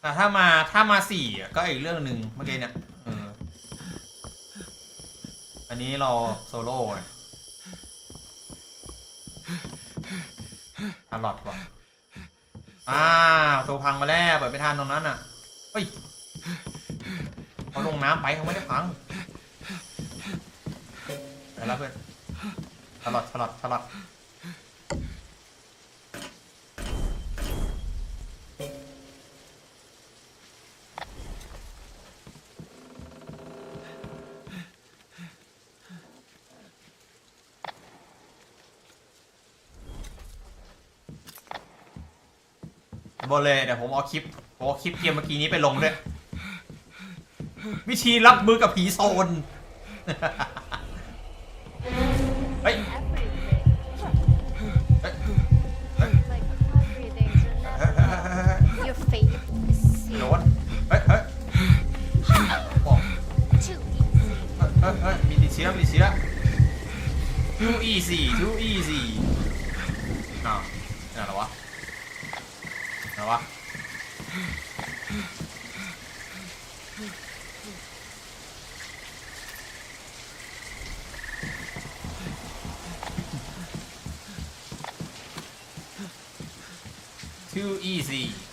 แต่ถ้ามาถ้ามาสี่ก็อีกเรื่องหนึ่งเมื่อกี้เนี่ยอันนี้เราโซโล่ไงทารลอดว่ะอ้าวโซพังมาแล้วเปิดไม่ทันตรงนั้นอะเฮ้ยเขาลงน้ำไปเขาไม่ได้พังไปแล้วเพื่อนทารลอดทารลอดทารลอด บนเลยเดี๋ยวผมเอาคลิปผมเอาคลิปเกมเมื่อกี้นี้ไปลงด้วย วิธีรับมือกับผีโซน เฮ้ย everything. เฮ้ยเฮ้ย Like everything to เฮ้ย never เฮ้ยเฮ้ยเฮ้ย know. Your fate is โด sealed. นเฮ้ยเฮ้ยบอก Too easy. เฮ้ยเฮ้ยเฮ้ยมีติดเชื้อมีติดเชื้อ too easy too easy อ้าวนี่อะไรวะอะไร วะ too easy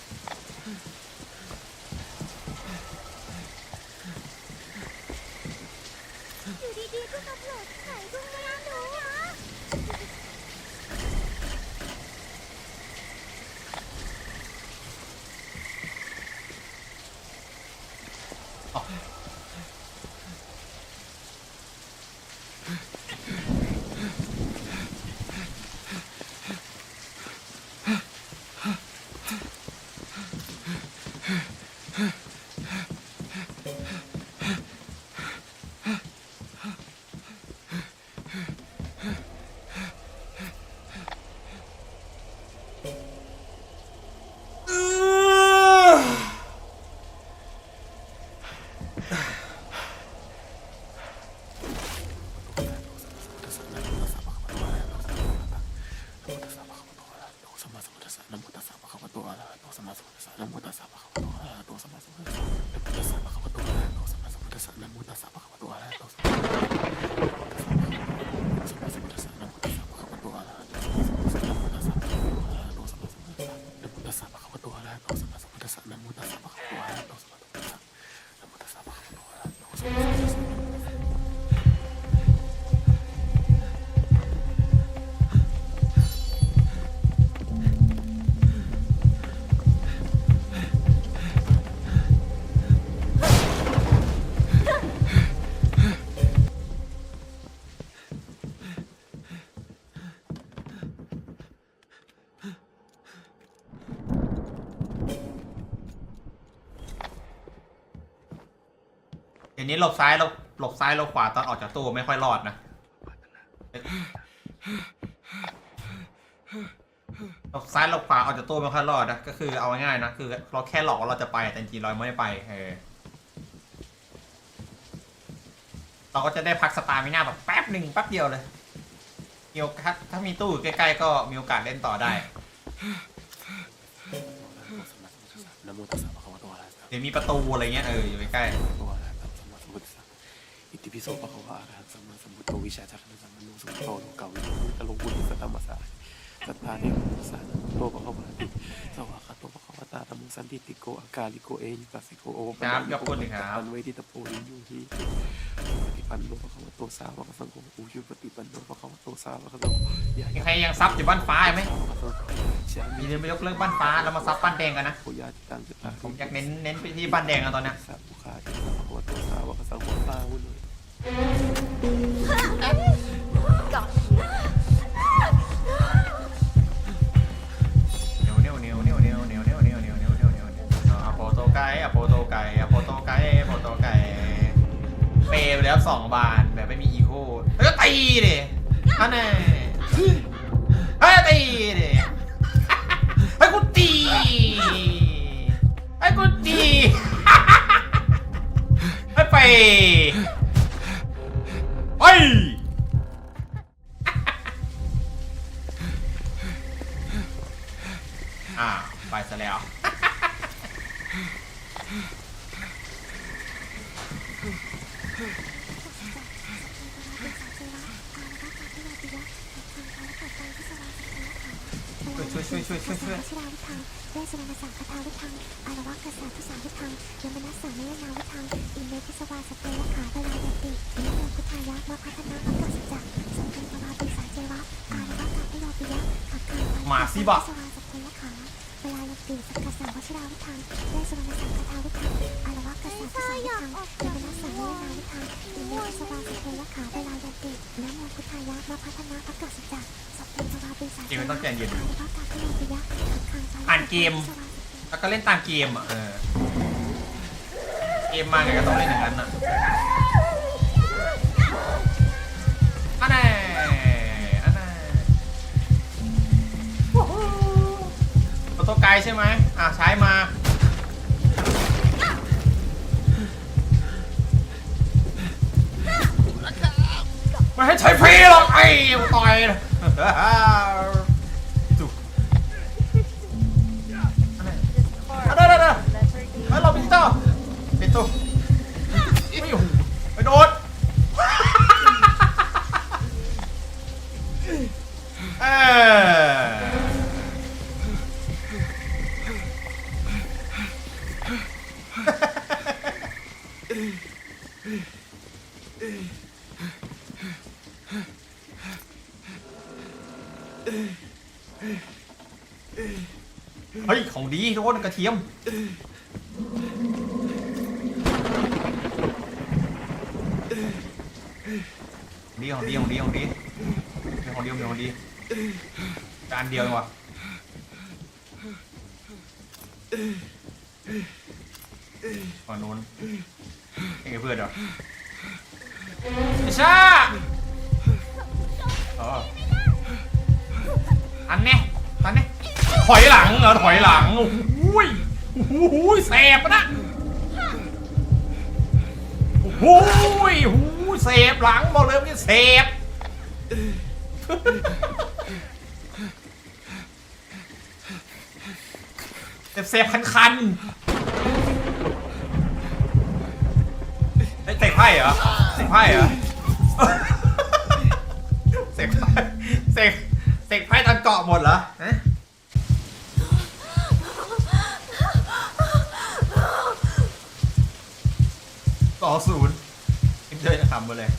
Thank you. เดี๋ยวนี้หลบซ้ายหลบหลบซ้ายหลบขวาตอนออกจากตู้ไม่ค่อยรอดนะหลบซ้ายหลบขวาออกจากตู้ไม่ค่อยรอดนะก็คือเอาง่ายๆนะคือ เราแค่หลอกว่าเราจะไปแต่จริงๆเราไม่ได้ไปเออเราก็จะได้พักสตาร์มิน่าแบบแป๊บหนึ่งแป๊บเดียวเลยมีโอกาสถ้ามีตู้อยู่ใกล้ๆก็มีโอกาสเล่นต่อได้นะโมตัสสะภะคะวะโตอะระหะโตเดี๋ยวมีประตูอะไรเงี้ยเอออยู่ใกล้สั อิติปิโสภะคะวะอะระหังสัมมาสัมพุทโธวิชาจารณะสัมมานุสุขโตโลกาวิมุตตะลงบุญสัตตมัสสะสัทธาเทวมัสสะโตภะคะวะติสวากาโตภะคะวะตาธรรมสันติติโกอากาลิโกเอยิตัสสิโกโอปะนะโกปันเวทิตาโพลิยูหิปฏิปันโนภะคะวะโตสาวกสังโฆอุยุปฏิปันโนภะคะวะโตสาวกสังโฆยะๆมีใครยังซับอยู่บ้านฟ้าไหมชามีเรื่องไปยกเลิกบ้านฟ้าแล้วมาซับบ้านแดงกันนะโพยาติตังจิตตังผมอยากเน้นเน้นไปที่บ้านแดงกันตอนนี้าทแบบไม่มีอีโคแล้วก็ตีดิอันนี้เฮ้ยตีดิให้กูตีให้กูตีให้ไปไปอ่าไปซะแล้ว ช่วยช่วยช่วยช่วยช่วยชราวิทังเวสวรรณสังคทาวิทังอารวะกษัตริย์ทุสาวิทังยมนัสสาเมนาวิทังอินเมพิสวาสเปรขาเวลายันตินิโมพุทธายะมาพัฒนาอักษจักสังเกตวาปิสาเจวะอารวะกาพโยปิยะขับคามาสิบะสวาสเปรขาเวลายันติสังกสังวชราวิทังเวสวรรณสังคทาวิทังอารวะกษัตริย์ทุสาวิทังยมนัสสาเมนาวิทังอินเมพิสวาสเปรขาเวลายันตินิโมพุทธายะมาพัฒนาอักษจักสังเกตวาปิสาเจเกมวะ อ่านเกม แล้วก็เล่นตามเกมอะเออเกมมาไงก็ต้องเล่นอย่างนั้นอะอันไหนอันไหนวู้ฮู้โปรโตไกด์ใช่ไหมอะใช้มาไม่ให้ใช้ฟรีหรอกไอ้ต่อย เฮ้ย ของดีทุกคนกระเทียม ดีของดีของดีของดีของดีของดีจานเดียวเองวะฝั่งนู้นไอ้เพื่อนเหรอไอ้ชาเออ อันเนี้ยอันเนี้ยถอยหลังเหรอถอยหลังโอ้ยโอ้ยแสบนะโอ้โหยโอ้โหเสพหลังบอกเลยว่าเสพเสพเสพคันคันๆเฮ้เสกไพ่เหรอเสกไพ่เหรอเสกไพ่เสกเสกไพ่ต เกาะหมดเหรอฮะต่อศูนย์เอ็มเจอจะทำมาเลย